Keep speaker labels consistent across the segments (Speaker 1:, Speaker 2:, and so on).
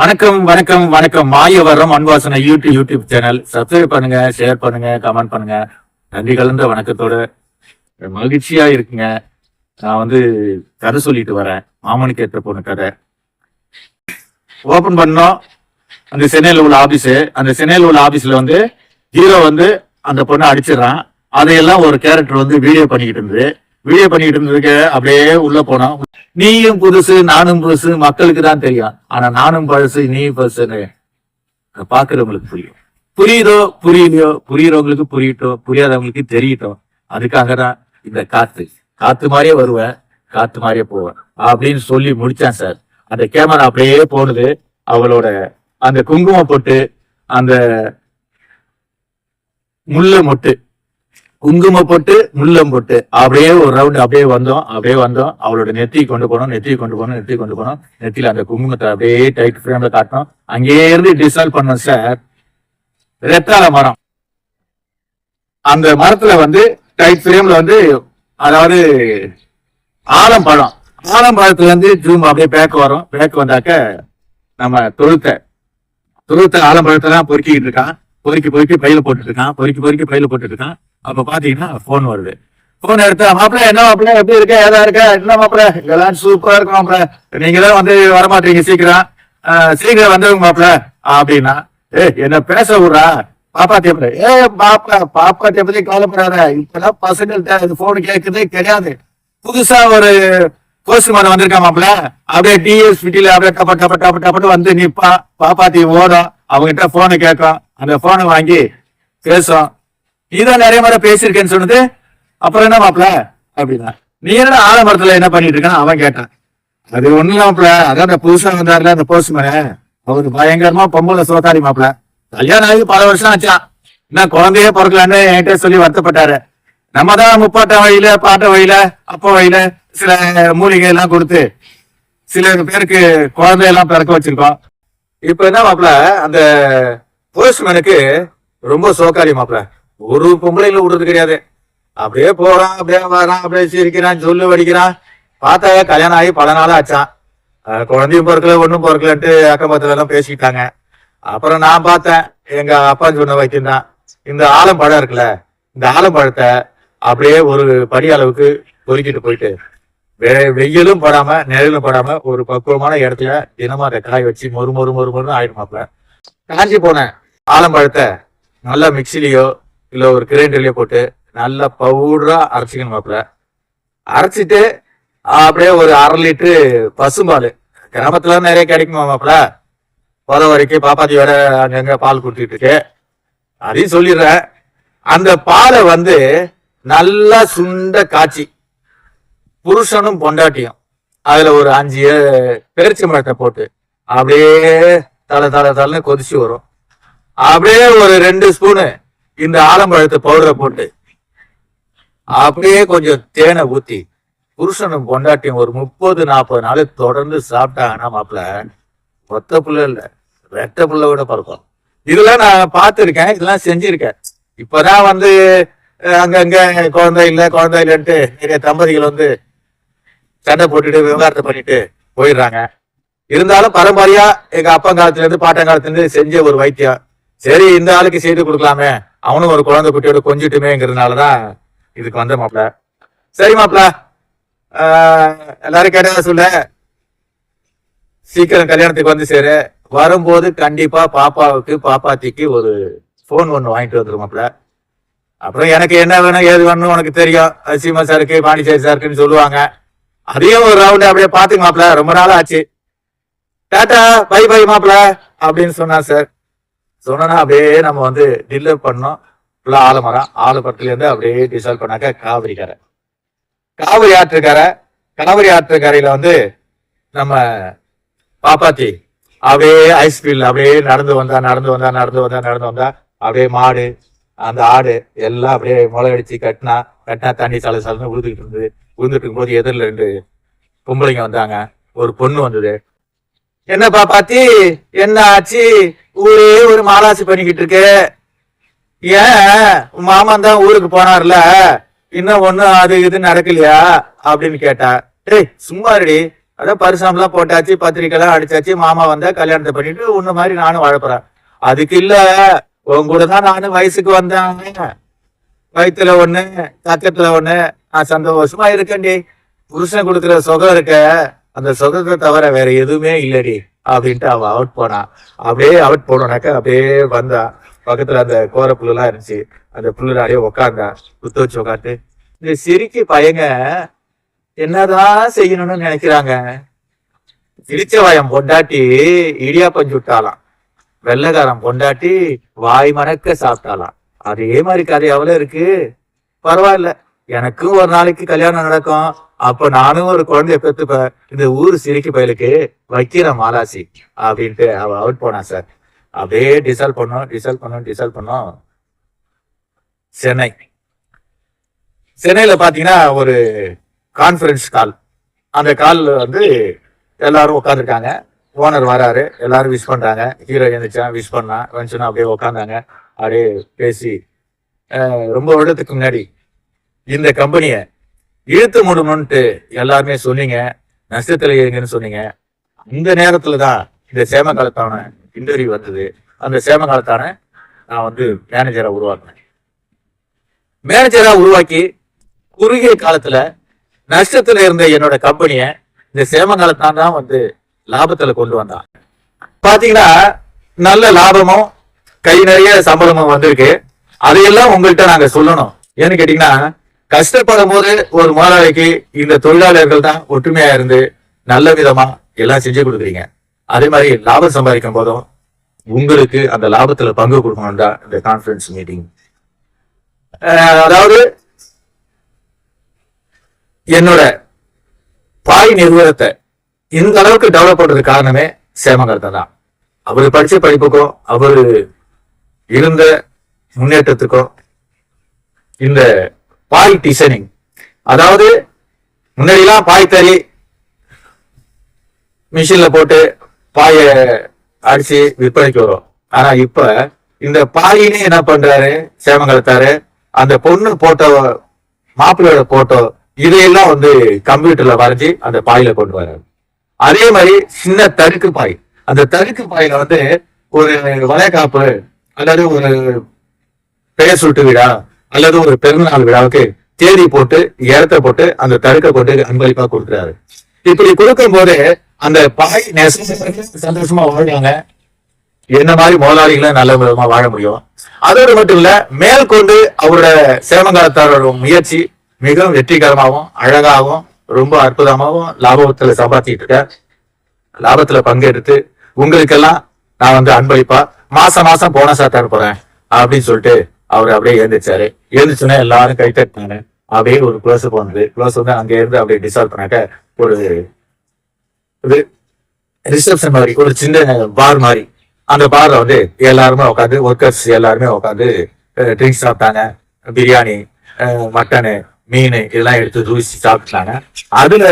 Speaker 1: வணக்கம் வணக்கம் வணக்கம். மாயவரம் அன்வாசன யூடியூப் யூடியூப் சேனல். சப்ஸ்கிரைப் பண்ணுங்க ஷேர் பண்ணுங்க கமெண்ட் பண்ணுங்க. நன்றி கலந்த வணக்கத்தோட மகிழ்ச்சியா இருக்குங்க. நான் வந்து கதை சொல்லிட்டு வரேன். மாமனுக்கு ஏற்ற பொண்ணு கதை. ஓபன் பண்ணோம். அந்த சென்னையில் உள்ள ஆபீஸ் அந்த சென்னையில் உள்ள ஆபீஸ்ல வந்து ஹீரோ வந்து அந்த பொண்ணை அடிச்சிடறான். அதையெல்லாம் ஒரு கேரக்டர் வந்து வீடியோ பண்ணிக்கிட்டு இருந்தது. வீடியோ பண்ணிக்கிட்டு இருந்திருக்க அப்படியே உள்ள போனோம் நீயும் புதுசு நானும் புதுசு மக்களுக்கு தான் தெரியும். ஆனா நானும் பழசு நீ பழசுன்னு பாக்குறவங்களுக்கு புரியும். புரியுதோ புரியலையோ புரியுறவங்களுக்கு புரியட்டும் புரியாதவங்களுக்கு தெரியட்டும் அதுக்காக தான் இந்த காத்து. காத்து மாதிரியே வருவேன் காத்து மாதிரியே போவேன் அப்படின்னு சொல்லி முடிச்சேன் சார். அந்த கேமரா அப்படியே போனது அவளோட அந்த குங்குமம் போட்டு அந்த முல்லை மொட்டு. குங்குமம் போட்டு முள்ளம் போட்டு. அப்படியே ஒரு ரவுண்ட் அப்படியே வந்தோம். அப்படியே வந்தோம். அவளோட நெத்தியை கொண்டு போனோம். நெத்தியை கொண்டு போனோம். நெத்தியை கொண்டு போனோம். நெத்தியில அந்த குங்குமத்தை அப்படியே டைட் ஃப்ரேம்ல காட்டணும் அங்கேயே இருந்து டிசால்வ் பண்ணோம் சார் ரெத்தால மரம். அந்த மரத்துல வந்து டைட் ஃப்ரேம்ல வந்து அதாவது ஆலம்பழம் ஆலம்பழத்துல இருந்து ஜூம் அப்படியே பேக் வரும். பேக் வந்தாக்க நம்ம தொழுத்தை. தொழுத்தை ஆலம்பழத்தெல்லாம் பொறுக்கிட்டு இருக்கான். பொறுக்கி பொறுக்கி பையில போட்டுட்டு இருக்கான். பொறுக்கி பொறுக்கி பையில போட்டுட்டு இருக்கான். அப்ப பாத்தீங்கன்னா போன் வருது. போன் எடுத்து மாப்பிள்ள என்ன மாப்பிள்ள எப்படி இருக்க? ஏதா இருக்க? என்ன மாப்பிள்ள இதெல்லாம் சூப்பரா இருக்கும் மாப்பிள்ள நீங்க தான் வந்து வரமாட்டீங்க சீக்கிரம். சீக்கிரம் வந்துருங்க மாப்பிள்ள அப்படின்னா ஏ என்ன பேச விடுறா? பாப்பா தேப்பட ஏ பாப்பா பாப்பா தேப்பதி கவலைப்படாத. இப்பெல்லாம் பசங்கள்ட்ட இது போன் கேட்கறதே கிடையாது. புதுசா ஒரு போஸ்ட்மேன் வந்திருக்கா மாப்பிள்ள அப்படியே டிஎஸ்பிடில அப்படியே டப்ப டப்ப டப்ப டப்பட்டு வந்து நிப்பா. பாப்பாத்தி ஓடும். அவங்ககிட்ட போனை கேட்கும். அந்த போனை வாங்கி பேசும். நீதான் நிறைய முறை பேசியிருக்கேன்னு சொன்னது. அப்புறம் என்ன மாப்பிள? அப்படின்னா நீ என்ன ஆலமரத்துல என்ன பண்ணிட்டு இருக்கான்னு அவன் கேட்டான். அது ஒண்ணு மாப்பிள. அதான் அந்த புதுசா வந்தாருல அந்த போஸ்ட்மேன் அவரு பயங்கரமா பொம்பளை சோத்தாரி மாப்பிள. கல்யாணம் ஆகி பல வருஷம் ஆச்சான் என்ன குழந்தையே பிறக்கலான்னு என்கிட்ட சொல்லி வருத்தப்பட்டாரு. நம்ம தான் முப்பாட்ட வழியில பாட்ட வழியில அப்ப வழியில சில மூலிகை எல்லாம் கொடுத்து சில பேருக்கு குழந்தையெல்லாம் பிறக்க வச்சிருக்கோம். இப்ப என்ன மாப்பிள? அந்த போஸ்ட்மேனுக்கு ரொம்ப சோக்காரி மாப்பிள. ஒரு பொம்பளையில விடுறது கிடையாது. அப்படியே போறான் அப்படியே வரான் அப்படியே சிரிக்கிறான் சொல்லு வடிக்கிறான். பார்த்தா கல்யாணம் ஆகி பல நாள் ஆச்சான் குழந்தையும் பிறக்கல ஒன்றும் பிறக்கலன்ட்டு அக்கம் பக்கத்துல எல்லாம் பேசிக்கிட்டாங்க. அப்புறம் நான் பார்த்தேன் எங்க அப்பா சொன்ன வைத்தியம் தான் இந்த ஆலம்பழம் இருக்குல்ல இந்த ஆலம்பழத்தை அப்படியே ஒரு படி அளவுக்கு பொறுக்கிட்டு போயிட்டு வெயிலும் படாம நிழலும் படாம ஒரு பக்குவமான இடத்துல தினமா அதை காய வச்சு மொறு மொறு மொறு மொறுன்னு ஆயிடுமாப்ல. காஞ்சி போனேன் ஆலம்பழத்தை நல்லா மிக்சிலேயோ இல்ல ஒரு கிரைண்டர்லயோ போட்டு நல்லா பவுடரா அரைச்சிக்கணுமாப்ல அரைச்சிட்டு அப்படியே ஒரு அரை லிட்டரு பசும்பால். கிராமத்துல நிறைய கிடைக்குமா மாப்ள போத வரைக்கும் பாப்பாத்தி வேற அங்கங்க பால் கொடுத்துட்டு இருக்கு. அதையும் சொல்லிடுறேன். அந்த பாலை வந்து நல்லா சுண்ட காய்ச்சி புருஷனும் பொண்டாட்டியும் அதுல ஒரு அஞ்சு பெருச்சி மரத்தை போட்டு அப்படியே தலை தலை தலைன்னு கொதிச்சு வரும். அப்படியே ஒரு ரெண்டு ஸ்பூனு இந்த ஆலம்பழத்தை பவுடரை போட்டு அப்படியே கொஞ்சம் தேனை ஊத்தி புருஷனும் பொண்டாட்டியும் ஒரு முப்பது நாற்பது நாள் தொடர்ந்து சாப்பிட்டாங்கன்னா மாப்பிள்ள ஒத்த புள்ள இல்லை ரெட்ட புள்ள விட பிறக்கும். இதெல்லாம் நான் பார்த்துருக்கேன் இதெல்லாம் செஞ்சிருக்கேன். இப்பதான் வந்து அங்கங்க குழந்தை இல்லை குழந்தை இல்லைன்ட்டு நிறைய தம்பதிகள் வந்து சண்டை போட்டுட்டு விவகாரத்தை பண்ணிட்டு போயிடுறாங்க. இருந்தாலும் பரம்பரையா எங்க அப்பா காலத்துல இருந்து பாட்டன் காலத்துல இருந்து செஞ்ச ஒரு வைத்தியம். சரி இந்த ஆளுக்கு செய்து கொடுக்கலாமே. அவனும் ஒரு குழந்தை குட்டியோட கொஞ்சிட்டுமேங்கிறதுனாலதான் இதுக்கு வந்த மாப்பிள. சரி மாப்பிள. எல்லாரும் கேட்டதா சொல்ல. சீக்கிரம் கல்யாணத்துக்கு வந்து சேரு. வரும்போது கண்டிப்பா பாப்பாவுக்கு பாப்பாத்திக்கு ஒரு போன் ஒண்ணு வாங்கிட்டு வந்துருமாப்ல அப்புறம் எனக்கு என்ன வேணும் ஏது வேணும் உனக்கு தெரியும். சீமா சாருக்கு பாண்டிச்சேரி சாருக்குன்னு சொல்லுவாங்க. அதையும் ஒரு ரவுண்ட் அப்படியே பாத்துங்க மாப்பிள. ரொம்ப நாள் ஆச்சு. டாட்டா பை பை மாப்பிள. அப்படின்னு சொன்னா சார். சொன்னா அப்படியே நம்ம வந்து டில்லர் பண்ணோம். ஃபுல்லா ஆலமரம் ஆலமரத்துலேருந்து அப்படியே டிசால்வ் பண்ணாக்க காவிரி கரை. காவிரி ஆற்றுக்கரை காவிரி ஆற்றுக்கரையில வந்து நம்ம பாப்பாத்தி அப்படியே ஐஸ் ஃபீல்ட் அப்படியே நடந்து வந்தா நடந்து வந்தா நடந்து வந்தா நடந்து வந்தா அப்படியே மாடு அந்த ஆடு எல்லாம் அப்படியே முளை அடிச்சு கட்டினா கட்டினா தண்ணி சல சலன்னு விழுந்துகிட்டு இருந்தது. உழுந்துட்டு இருக்கும்போது எதிரில் ரெண்டு பொம்பளைங்க வந்தாங்க. ஒரு பொண்ணு வந்தது. என்னப்பா பாத்தி? என்ன ஆச்சு? ஊரே ஒரு மாலாசி பண்ணிக்கிட்டு இருக்கு. ஏன்? மாமன் தான் ஊருக்கு போனார்ல. இன்னும் ஒண்ணும் அது இது நடக்கலையா? அப்படின்னு கேட்டா. டேய் சும்மா இருடி. அதான் பரிசாமெல்லாம் போட்டாச்சு பத்திரிக்கை எல்லாம் அடிச்சாச்சு மாமா வந்தா கல்யாணத்தை பண்ணிட்டு உன்ன மாதிரி நானும் வாழப்போறேன். அதுக்கு இல்ல. உன் கூட தான் நானும் வயசுக்கு வந்தேன். வயிற்றுல ஒண்ணு தக்கத்துல ஒண்ணு. நான் சந்தோஷமா இருக்கேன்டி. புருஷன் கொடுக்குற சுகம் இருக்க. அந்த சுகத்தை தவிர வேற எதுவுமே இல்லடி அப்படின்ட்டு அவன் அவுட் போனான் அப்படியே அவுட் போனோனாக்க அப்படியே வந்தா. பக்கத்துல அந்த கோர புல்லுலாம் இருந்துச்சு. அந்த புல்லுல அப்படியே உக்காந்தா. குத்து வச்சு உக்காந்து இந்த சிரிக்கு பையங்க என்னதான் செய்யணும்னு நினைக்கிறாங்க. சிரிச்ச வாயம் பொண்டாட்டி இடியாப்பம் சுட்டாலாம். வெள்ளைக்காரன் பொண்டாட்டி வாய் மணக்க சாப்பிட்டாலாம். அதே மாதிரி கதை எவ்வளவு இருக்கு. பரவாயில்ல. எனக்கும் ஒரு நாளைக்கு கல்யாணம் நடக்கும். அப்ப நானும் ஒரு குழந்தைய பெத்துப்பேன் இந்த ஊர் சிரிக்கு பயலுக்கு வைக்கிற மாலாசி அப்படின்ட்டு அவ அவுட் போனா சார். அப்படியே டிசால்வ் பண்ணோம் டிசால்வ் பண்ணோம் டிசால்வ் பண்ணோம். சென்னை. சென்னையில பாத்தீங்கன்னா ஒரு கான்ஃபரன்ஸ் கால் அந்த கால் வந்து எல்லாரும் உட்காந்துருக்காங்க ஓனர் வராரு. எல்லாரும் விஷ் பண்றாங்க. ஹீரோ எழுந்துச்சான் விஷ் பண்ணா வந்துச்சுன்னா அப்படியே உட்காந்தாங்க அப்படியே பேசி ரொம்ப வருடத்துக்கு முன்னாடி இந்த கம்பெனியை இழுத்து மூடணும்ட்டு எல்லாருமே சொன்னீங்க. நஷ்டத்துல இருங்கன்னு சொன்னீங்க. இந்த நேரத்துல தான் இந்த சேம காலத்தான இன்டர்வியூ வந்தது. அந்த சேம காலத்தான நான் வந்து மேனேஜரை உருவாக்கினேன். மேனேஜரா உருவாக்கி குறுகிய காலத்துல நஷ்டத்துல இருந்த என்னோட கம்பெனியை இந்த சேம காலத்தான் தான் வந்து லாபத்துல கொண்டு வந்தான் பாத்தீங்கன்னா நல்ல லாபமும் கை நிறைய சம்பளமும் வந்திருக்கு. அதையெல்லாம் உங்கள்கிட்ட நாங்க சொல்லணும். ஏன்னு கேட்டீங்கன்னா கஷ்டப்படும் போது ஒரு முதலாளிக்கு இந்த தொழிலாளர்கள் தான் ஒற்றுமையா இருந்து நல்ல விதமா எல்லாம் செஞ்சு கொடுக்குறீங்க. அதே மாதிரி லாபம் சம்பாதிக்கும் போதும் உங்களுக்கு அந்த லாபத்துல பங்கு கொடுக்கணும்டா இந்த கான்ஃபரன்ஸ் மீட்டிங் அதாவது என்னோட பாய் நிறுவனத்தை இந்த அளவுக்கு டெவலப் பண்றது காரணமே சேமகர்த்தா தான். அவர் படிச்ச படிப்புக்கும் அவர் இருந்த முன்னேற்றத்துக்கும் இந்த பாய் டிசைனிங். அதாவது முன்னாடிலாம் பாய் தறி மிஷின்ல போட்டு பாய அடிச்சு விற்பனைக்கு வரும் ஆனா இப்ப இந்த பாயினே என்ன பண்றாரு? சேமங்கலத்தாரு அந்த பொண்ணு போட்டோ மாப்பிள்ளையோட போட்டோ இதையெல்லாம் வந்து கம்ப்யூட்டர்ல வரைஞ்சி அந்த பாயில கொண்டு வர்றாரு அதே மாதிரி சின்ன தடுக்கு பாய். அந்த தடுக்கு பாயில வந்து ஒரு வளைகாப்பு அல்லது ஒரு பெயர் சுட்டு வீடா அல்லது ஒரு பிறந்தநாள் விழாவுக்கு தேதி போட்டு ஏரத்தை போட்டு அந்த தடுக்க போட்டு அன்பளிப்பா கொடுக்குறாரு. இப்படி கொடுக்கும் போது அந்த பாய் சந்தோஷமா வாழ்றாங்க என்ன மாதிரி முதலாளிகளை நல்ல விதமா வாழ முடியும். அதோடு மட்டும் இல்ல மேற்கொண்டு அவரோட சேமங்காலத்தாரோட முயற்சி மிகவும் வெற்றிகரமாகவும் அழகாகவும் ரொம்ப அற்புதமாகவும் லாபத்துல சம்பாதிச்சிட்டு இருக்க லாபத்துல பங்கெடுத்து உங்களுக்கெல்லாம் நான் வந்து அன்பளிப்பா மாசம் மாசம் போனஸா தரப்போறேன் அப்படின்னு சொல்லிட்டு அவர் அப்படியே எழுந்திரிச்சாரு. எழுந்திரிச்சுன்னா எல்லாரும் கை தட்டினாங்க. அப்படியே ஒரு க்ளோஸ் போனது. க்ளோஸ் வந்து அங்க இருந்து அப்படியே டிசால்வ் பண்ணாக்க ஒரு இது ரிசப்ஷன் மாதிரி ஒரு சின்ன பார் மாதிரி. அந்த பார்ல வந்து எல்லாருமே உட்காந்து ஒர்க்கர்ஸ் எல்லாருமே உட்காந்து ட்ரிங்க்ஸ் சாப்பிட்டாங்க. பிரியாணி மட்டனு மீன் இதெல்லாம் எடுத்து தூசி சாப்பிட்டாங்க. அதுல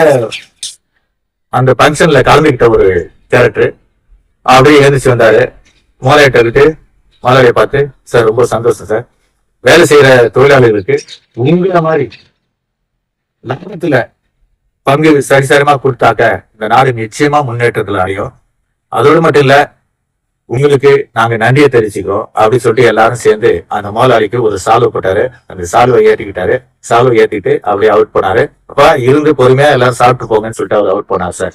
Speaker 1: அந்த ஃபங்க்ஷன்ல கலந்துக்கிட்ட ஒரு கேரக்டர் அப்படியே எழுந்திரிச்சு வந்தாரு. முதலாளிட்ட இருக்கு பார்த்து சார் ரொம்ப சந்தோஷம் சார். வேலை செய்யற தொழிலாளர்களுக்கு உங்களை மாதிரி லாபத்துல பங்கு சரிசரமா கொடுத்தாக்க இந்த நாடு நிச்சயமா முன்னேற்றத்துல அடையும். அதோடு மட்டும் இல்ல உங்களுக்கு நாங்க நன்றியை தெரிவிச்சுக்கிறோம் அப்படின்னு சொல்லிட்டு எல்லாரும் சேர்ந்து அந்த முதலாளிக்கு ஒரு சால்வை போட்டாரு. அந்த சால்வை ஏற்றிக்கிட்டாரு சால்வை ஏற்றிட்டு அப்படியே அவுட் போனாரு. அப்ப இருந்து பொறுமையா எல்லாரும் சாப்பிட்டு போங்கன்னு சொல்லிட்டு அவர் அவுட் போனார் சார்.